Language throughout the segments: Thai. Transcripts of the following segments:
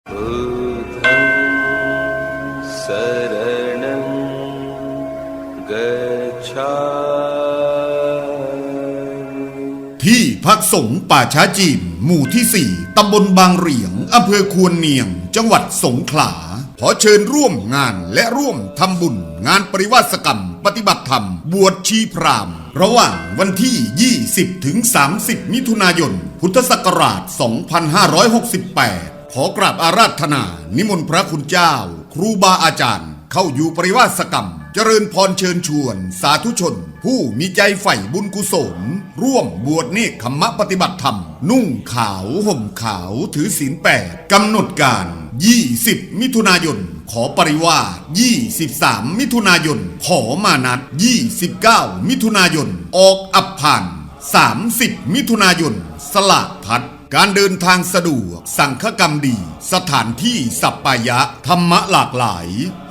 बुद्धं शरणं गच्छामि ที่พักสงฆ์ป่าช้าจีน หมู่ที่ 4 ตำบลบางเหรียง อำเภอควรเนียง จังหวัดสงขลา ขอเชิญร่วมงานและร่วมทำบุญ งานปริวาสกรรม ปฏิบัติธรรม บวชชีพราหมณ์ ระหว่างวันที่ 20 ถึง 30 มิถุนายน พุทธศักราช 2568 ขอกราบอาราธนา นิมนต์พระคุณเจ้า ครูบาอาจารย์ เข้าอยู่ปริวาสกรรม เจริญพรเชิญชวน สาธุชน ผู้มีใจใฝ่บุญกุศล ร่วมบวชเนกขมมะปฏิบัติธรรม นุ่งขาวห่มขาวถือศีลแปดกำหนดการ 20 มิถุนายน ขอปริวาส23 มิถุนายน ขอมานัด 29 มิถุนายน ออกอับผ่าน 30 มิถุนายน สลากพัด การเดินทางสะดวก สังฆกรรมดี สถานที่สัปปายะ ธรรมะหลากหลาย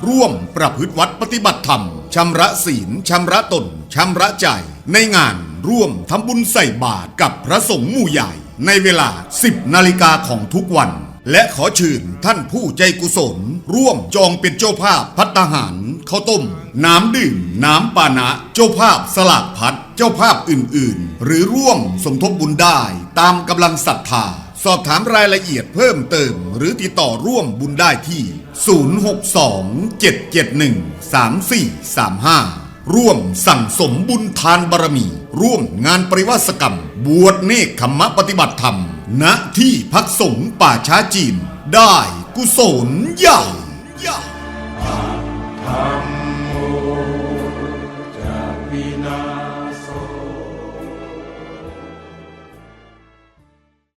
ร่วมประพฤติวัดปฏิบัติธรรม ชำระศีล ชำระตน ชำระใจ ในงานร่วมทำบุญใส่บาตรกับพระสงฆ์หมู่ใหญ่ ในเวลา 10 นาฬิกาของทุกวัน และขอเชิญท่านผู้ใจกุศล ร่วมจองเป็นเจ้าภาพพัตตาหารข้าวต้ม น้ำดื่ม น้ำปานะ เจ้าภาพสลากพัด เจ้าภาพอื่น ๆ หรือร่วมสมทบบุญได้ ตามกำลังศรัทธา สอบถามรายละเอียดเพิ่มเติม หรือติดต่อร่วมบุญได้ที่ 062-771-3435 ร่วมสั่งสมบุญทานบารมี ร่วมงานปริวาสกรรม บวชเนกขมมะปฏิบัติธรรม ณที่พักสงฆ์ป่าช้าจีน ได้กุศลใหญ่